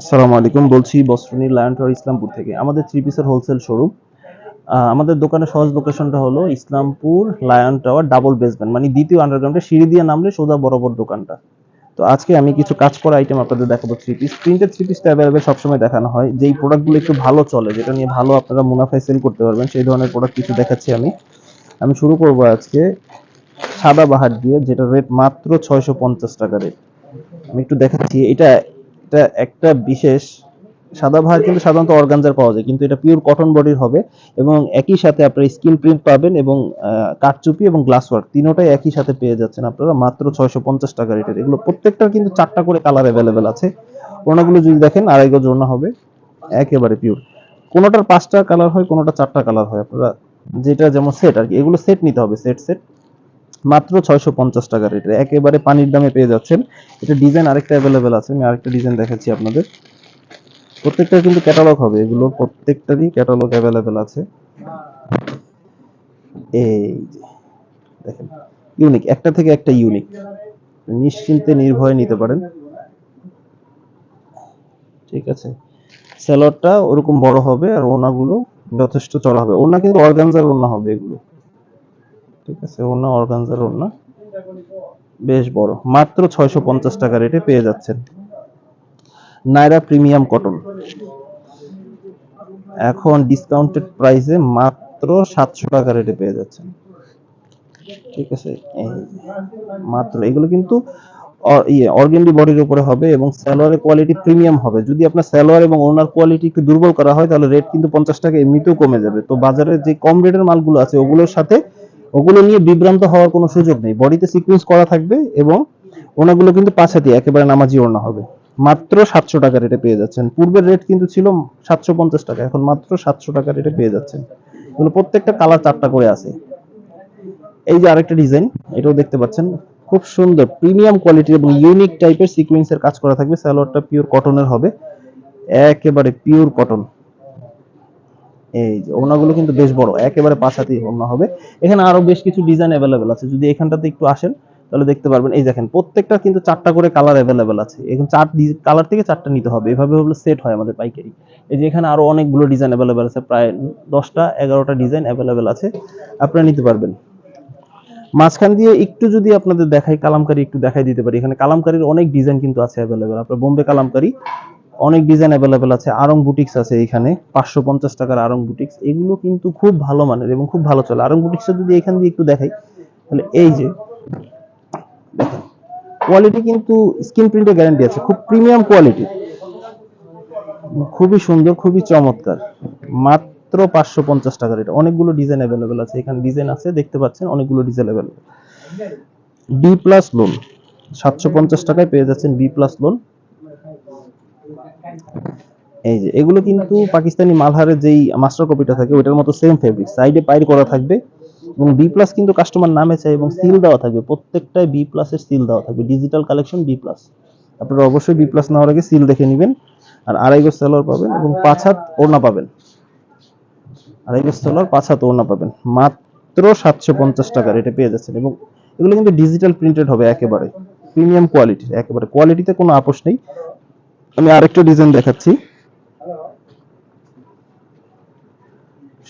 আসসালামু আলাইকুম। বলছি বস্ত্রনী লায়ন টাওয়ার ইসলামপুর থেকে। আমাদের থ্রি পিসের হোলসেল শোরুম আমাদের দোকানের সহজ লোকেশনটা হলো Islampur lion tower double basement মানে দ্বিতীয় আন্ডারগ্রাউন্ডে সিঁড়ি দিয়ে নামলে সোজা বরাবর দোকানটা। তো আজকে আমি কিছু কাজ করা আইটেম আপনাদের দেখাবো থ্রি পিস প্রিন্টেড থ্রি পিসটা অ্যাভেলেবেল সবসময় দেখানো হয়। যেই প্রোডাক্টগুলো একটু ভালো চলে, যেটা নিয়ে ভালো আপনারা মুনাফায় সেল করতে পারবেন, সেই ধরনের প্রোডাক্ট কিছু দেখাচ্ছি আমি। আমি শুরু করব আজকে সাদা বাহার দিয়ে, যেটা রেট মাত্র ছয়শো পঞ্চাশ টাকা রেট আমি একটু দেখাচ্ছি। এটা এটা একটা বিশেষ, সাদা ভার কিন্তু সাধারণত অর্গানজার পাওয়া যায়, কিন্তু এটা পিওর কটন বডির হবে এবং একই সাথে আপনারা স্কিন প্রিন্ট পাবেন এবং কাঠচুপি এবং গ্লাস ওয়ার্ক তিনোটাই একই সাথে পেয়ে যাচ্ছেন আপনারা, মাত্র ছয়শো পঞ্চাশ টাকা রেটের এগুলো প্রত্যেকটার কিন্তু চারটা করে কালার অ্যাভেলেবেল আছে। ওনাগুলো যদি দেখেন, আড়াই গজ হবে, একেবারে পিওর কোনোটার পাঁচটা কালার হয়, কোনোটা চারটা কালার হয়, আপনারা যেটা যেমন সেট আর কি, এগুলো সেট নিতে হবে সেট সেট মাত্র ছয়শো পঞ্চাশ টাকা রেটের একেবারে পানির দামে পেয়ে যাচ্ছেন। এটা ডিজাইন আরেকটা অ্যাভেলেবেল আছে, আমি আরেকটা ডিজাইন দেখাচ্ছি আপনাদের। প্রত্যেকটা কিন্তু ক্যাটালগ হবে, এগুলো প্রত্যেকটারই ক্যাটালগ অ্যাভেলেবেল আছে। এই যে, দেখেন ইউনিক একটা থেকে একটা ইউনিক নিশ্চিন্তে নির্ভয়ে নিতে পারেন। ঠিক আছে? স্যালোয়ারটা ওরকম বড় হবে আর ওনাগুলো যথেষ্ট চড়া হবে। ওনা কিন্তু অর্গানজার ওনা হবে এগুলো। ঠিক আছে ওনা অর্গানজার ওনা বেশ বড়, মাত্র ছয়শো পঞ্চাশ টাকা রেটে পেয়ে যাচ্ছেন। Naira premium cotton. এখন ডিসকাউন্টেড প্রাইসে মাত্র সাতশো টাকা রেটে পেয়ে যাচ্ছেন। ঠিক আছে মাত্র, এগুলো কিন্তু ইয়ে অর্গেন্ডি বডির উপরে হবে এবং সালোয়ারের কোয়ালিটি প্রিমিয়াম হবে। যদি আপনার সালোয়ার এবং ওনার কোয়ালিটি একটু দুর্বল করা হয়, তাহলে রেট কিন্তু পঞ্চাশ টাকা এমনিতেও কমে যাবে। তো বাজারে যে কম রেটের মালগুলো আছে, ওগুলোর সাথে ওগুলো নিয়ে বিভ্রান্ত হওয়ার কোনো সুযোগ নেই। বডিতে সিকুয়েন্স করা থাকবে এবং ওনাগুলো কিন্তু পাঁচাতি একেবারে নামাজি ওড়না হবে। মাত্র সাতশো টাকা রেটে পেয়ে যাচ্ছেন। পূর্বের রেট কিন্তু ছিল সাতশো পঞ্চাশ টাকা, এখন মাত্র সাতশো টাকা রেটে পেয়ে যাচ্ছেন। এগুলো প্রত্যেকটা কালার চারটা করে আছে। এই যে আরেকটা ডিজাইন এটাও দেখতে পাচ্ছেন। খুব সুন্দর প্রিমিয়াম কোয়ালিটির এবং ইউনিক টাইপের সিকোয়েন্সের কাজ করা থাকবে। সালোয়ারটা পিওর কটনের হবে। একেবারে পিওর কটন এই যে ওনাগুলো কিন্তু বেশ বড়, একেবারে পাঁচাতি ওনা হবে। এখানে আরও বেশ কিছু ডিজাইন অ্যাভেলেবেল আছে। যদি এখানটাতে একটু আসেন, তাহলে দেখতে পারবেন। এই দেখেন, প্রত্যেকটা কিন্তু চারটা করে কালার অ্যাভেলেবেল আছে। এখন চার কালার থেকে চারটা নিতে হবে। এভাবে হলে সেট হয় আমাদের পাইকারি। এই যে এখানে আরও অনেকগুলো ডিজাইন অ্যাভেলেবেল আছে। প্রায় দশটা, এগারোটা ডিজাইন অ্যাভেলেবেল আছে। আপনারা নিতে পারবেন। মাঝখান দিয়ে একটু যদি আপনাদের দেখাই, কালামকারি একটু দেখাই দিতে পারি। এখানে কালামকারির অনেক ডিজাইন কিন্তু আছে অ্যাভেলেবেল আপনার বোম্বে কালামকারি অনেক ডিজাইন অ্যাভেলেবেল আছে, আরং বুটিক্স আছে এখানে, পাঁচশো পঞ্চাশ টাকার আরং বুটিক্স এগুলো কিন্তু খুব ভালো মানের এবং খুব ভালো চলে। আরং বুটিক্সটা যদি এখান দিয়ে একটু দেখাই, তাহলে এই যে কোয়ালিটি কিন্তু স্ক্রিন প্রিন্টের গ্যারান্টি আছে, খুব প্রিমিয়াম কোয়ালিটি খুবই সুন্দর, খুবই চমৎকার। মাত্র পাঁচশো পঞ্চাশ টাকার এটা। অনেকগুলো ডিজাইন অ্যাভেলেবেল আছে, এখানে ডিজাইন আছে, দেখতে পাচ্ছেন, অনেকগুলো design available B plus lawn সাতশো পঞ্চাশ টাকায় পেয়ে যাচ্ছেন বি প্লাস লোন এই যে, এগুলো কিন্তু পাকিস্তানি মালহারের যেই মাস্টার কপিটা থাকে, ওইটার মতো সেম ফেব্রিক সাইডে পাইর করা থাকবে এবং বি প্লাস কিন্তু কাস্টমার নামে চাই এবং সিল দেওয়া থাকবে। প্রত্যেকটায় বি প্লাসের সিল দেওয়া থাকবে। ডিজিটাল কালেকশন বি প্লাস আপনারা অবশ্যই বি প্লাস নেওয়ার আগে সিল দেখে নেবেন আর আড়াই গজ সালোয়ার পাবেন এবং পাঁচ হাত ওড়না পাবেন। আড়াই গজ সালোয়ার পাঁচ হাত ওড়না পাবেন। মাত্র সাতশো পঞ্চাশ টাকার এটা পেয়ে যাচ্ছেন এবং এগুলো কিন্তু ডিজিটাল প্রিন্টেড হবে একেবারে। প্রিমিয়াম কোয়ালিটির একেবারে। কোয়ালিটিতে কোনো আপোষ নেই। আমি আরেকটা ডিজাইন দেখাচ্ছি।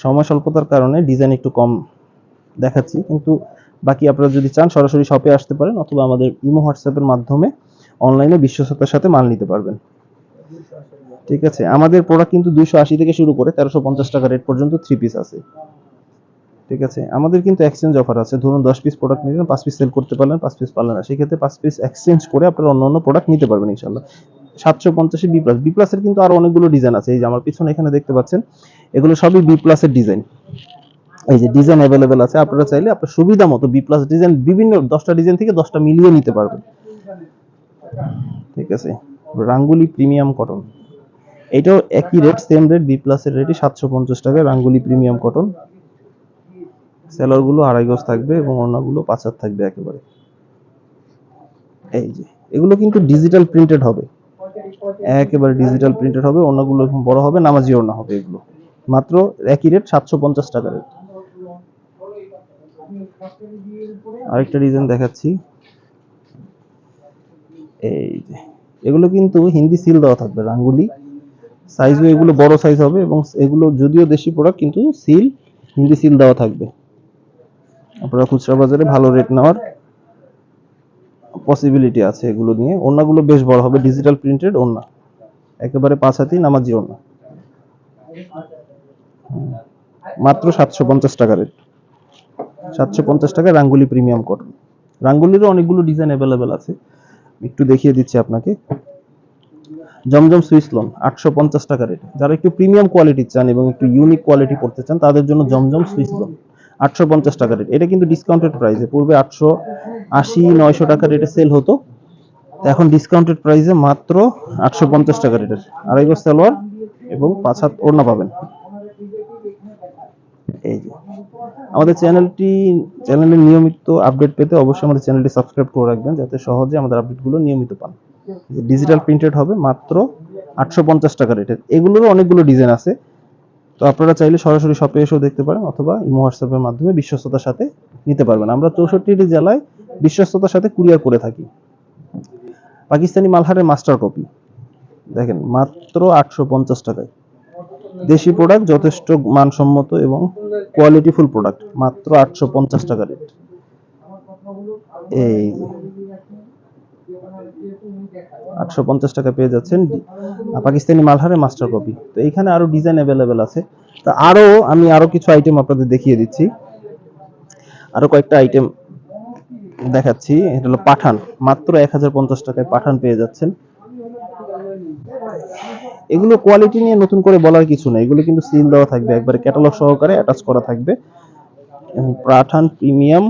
সময় স্বল্পতার কারণে ডিজাইন একটু কম দেখাচ্ছি, কিন্তু বাকি আপনারা যদি চান, সরাসরি শপে আসতে পারেন অথবা আমাদের ইমো হোয়াটসঅ্যাপের মাধ্যমে অনলাইনে বিশ্বস্ততার সাথে মাল নিতে পারবেন। ঠিক আছে, আমাদের প্রোডাক্ট কিন্তু দুইশো আশি থেকে শুরু করে তেরোশো পঞ্চাশ টাকা রেট পর্যন্ত থ্রি পিস আছে। ঠিক আছে, আমাদের কিন্তু এক্সচেঞ্জ অফার আছে। ধরুন দশ পিস প্রোডাক্ট নিলেন, পাঁচ পিস সেল করতে পারলেন, পাঁচ পিস পারলেন না। সেক্ষেত্রে পাঁচ পিস এক্সচেঞ্জ করে আপনারা অন্য অন্য প্রোডাক্ট নিতে পারবেন ইনশাল্লাহ সাতশো পঞ্চাশে বি প্লাস বি প্লাসের কিন্তু আরও অনেকগুলো ডিজাইন আছে। এই যে আমার পিছনে এখানে দেখতে পাচ্ছেন, এগুলো সবই বি প্লাসের ডিজাইন এই যে ডিজাইন অ্যাভেলেবেল আছে, আপনারা চাইলে আপনার সুবিধা মতো বি প্লাস ডিজাইন বিভিন্ন দশটা ডিজাইন থেকে দশটা মিলিয়ে নিতে পারবেন। ঠিক আছে? রাঙ্গুলি প্রিমিয়াম কটন এটাও একই রেট সেম রেট বি প্লাসের রেটই সাতশো পঞ্চাশ টাকা রাঙ্গুলি প্রিমিয়াম কটন সেলারগুলো আড়াই গজ থাকবে এবং অন্যগুলো পাঁচ হাত থাকবে একেবারে। এই যে, এগুলো কিন্তু ডিজিটাল প্রিন্টেড হবে। একেবারে ডিজিটাল প্রিন্টেড হবে, অন্যগুলো এরকম বড় হবে, নামাজি ওড়না হবে এগুলো। মাত্র একই রেট সাতশো পঞ্চাশ টাকা রেট আরেকটা ডিজাইন দেখাচ্ছি। এই যে, এগুলো কিন্তু হিন্দি সিল দেওয়া থাকবে, রাঙ্গুলি। সাইজও এগুলো বড় সাইজ হবে এবং এগুলো যদিও দেশি প্রোডাক্ট কিন্তু সিল হিন্দি সিল দেওয়া থাকবে। আপনারা খুচরা বাজারে ভালো রেট নেওয়ার পসিবিলিটি আছে এগুলো নিয়ে। ওড়নাগুলো বেশ বড় হবে ডিজিটাল প্রিন্টেড ওড়না। একেবারে পাঁচ হাতি নামাজি ওড়না। মাত্র সাতশো পঞ্চাশ টাকা রেট সাতশো পঞ্চাশ টাকা রাঙ্গুলি প্রিমিয়াম কটন রাঙ্গুলিরও অনেকগুলো ডিজাইন অ্যাভেলেবেল আছে। একটু দেখিয়ে দিচ্ছি আপনাকে। জমজম সুইস লোন আটশো পঞ্চাশ টাকা রেট যারা একটু প্রিমিয়াম কোয়ালিটি চান এবং একটু ইউনিক কোয়ালিটি পড়তে চান, তাদের জন্য জমজম সুইস লোন আটশো পঞ্চাশ টাকা রেট এটা কিন্তু ডিসকাউন্টেড প্রাইসে পূর্বে আটশো আশি নয়শো টাকা রেটে সেল হতো। এখন ডিসকাউন্টেড প্রাইসে মাত্র আটশো পঞ্চাশ টাকা রেটের আড়াই গজ সালোয়ার এবং পাঁচ হাত ওড়না পাবেন। এই যে। আমাদের চ্যানেলটি চ্যানেলের নিয়মিত আপডেট পেতে অবশ্যই আমাদের চ্যানেলটি সাবস্ক্রাইব করে রাখবেন, যাতে সহজে আমাদের আপডেটগুলো নিয়মিত পান। ডিজিটাল প্রিন্টেড হবে মাত্র আটশো পঞ্চাশ টাকা রেটের এগুলোরও অনেকগুলো ডিজাইন আছে। তো আপনারা চাইলে সরাসরি শপে এসেও দেখতে পারেন, অথবা ইমো হোয়াটসঅ্যাপের মাধ্যমে বিশ্বস্ততার সাথে নিতে পারবেন। আমরা চৌষট্টিটি জেলায় বিশ্বস্ততার সাথে কুরিয়ার করে থাকি। পাকিস্তানি মালহারের মাস্টার কপি দেখেন, মাত্র আটশো পঞ্চাশ টাকায়। দেশি প্রোডাক্ট যথেষ্ট মানসম্মত এবং কোয়ালিটিফুল প্রোডাক্ট মাত্র আটশো পঞ্চাশ টাকা রেট এই আটশো পঞ্চাশ টাকা পেয়ে যাচ্ছেন পাকিস্তানি মালহারে মাস্টার কপি তো এইখানে আরও ডিজাইন অ্যাভেলেবেল আছে। তা আরও আমি আরও কিছু আইটেম আপনাদের দেখিয়ে দিচ্ছি। আরও কয়েকটা আইটেম দেখাচ্ছি, এটা হলো পাঠান। মাত্র এক হাজার পঞ্চাশ টাকায় পাঠান পেয়ে যাচ্ছেন। এগুলো কোয়ালিটি নিয়ে নতুন করে বলার কিছু নেই। এগুলো কিন্তু সিল দেওয়া থাকবে, একবারে ক্যাটালগ সহকারে অ্যাটাচ করা থাকবে। পাঠান প্রিমিয়াম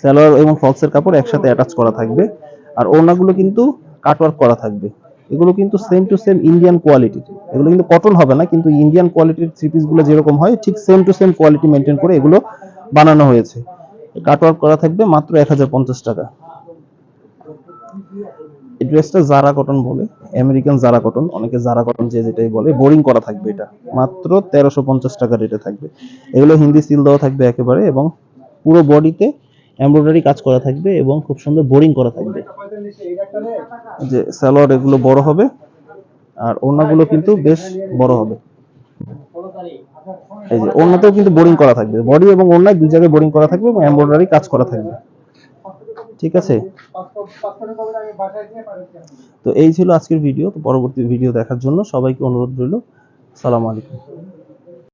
সালোয়ার এবং ফলসের কাপড় একসাথে অ্যাটাচ করা থাকবে। আর ওড়নাগুলো কিন্তু কাটওয়ার্ক করা থাকবে। এগুলো কিন্তু সেম টু সেম ইন্ডিয়ান কোয়ালিটির এগুলো কিন্তু কটন হবে না, কিন্তু ইন্ডিয়ান কোয়ালিটির থ্রি পিসগুলো যেরকম হয়, ঠিক same to same quality maintain করে এগুলো বানানো হয়েছে। কাটওয়ার্ক করা থাকবে মাত্র এক হাজার পঞ্চাশ টাকা। এই ড্রেসটা জারা কটন বলে আমেরিকান জারা কটন অনেকে জারা কটন যে যেটাই বলে বোরিং করা থাকবে এটা। মাত্র তেরোশো পঞ্চাশ টাকা রেটে থাকবে। এগুলো হিন্দি সিল দেওয়া থাকবে একেবারে এবং পুরো বডিতে এমব্রয়ডারি কাজ করা থাকবে এবং খুব সুন্দর বোরিং করা থাকবে। যে সালোয়ার এগুলো বড় হবে, আর ওড়নাগুলো কিন্তু বেশ বড় হবে। এই যে ওড়নাতেও কিন্তু বোরিং করা থাকবে। বডি এবং ওড়নায় দুই জায়গায় বোরিং করা থাকবে এবং এমব্রয়ডারি কাজ করা থাকবে। ঠিক আছে? তো এই ছিল আজকের ভিডিও তো পরবর্তী ভিডিও দেখার জন্য সবাইকে অনুরোধ রইল। সালাম আলাইকুম।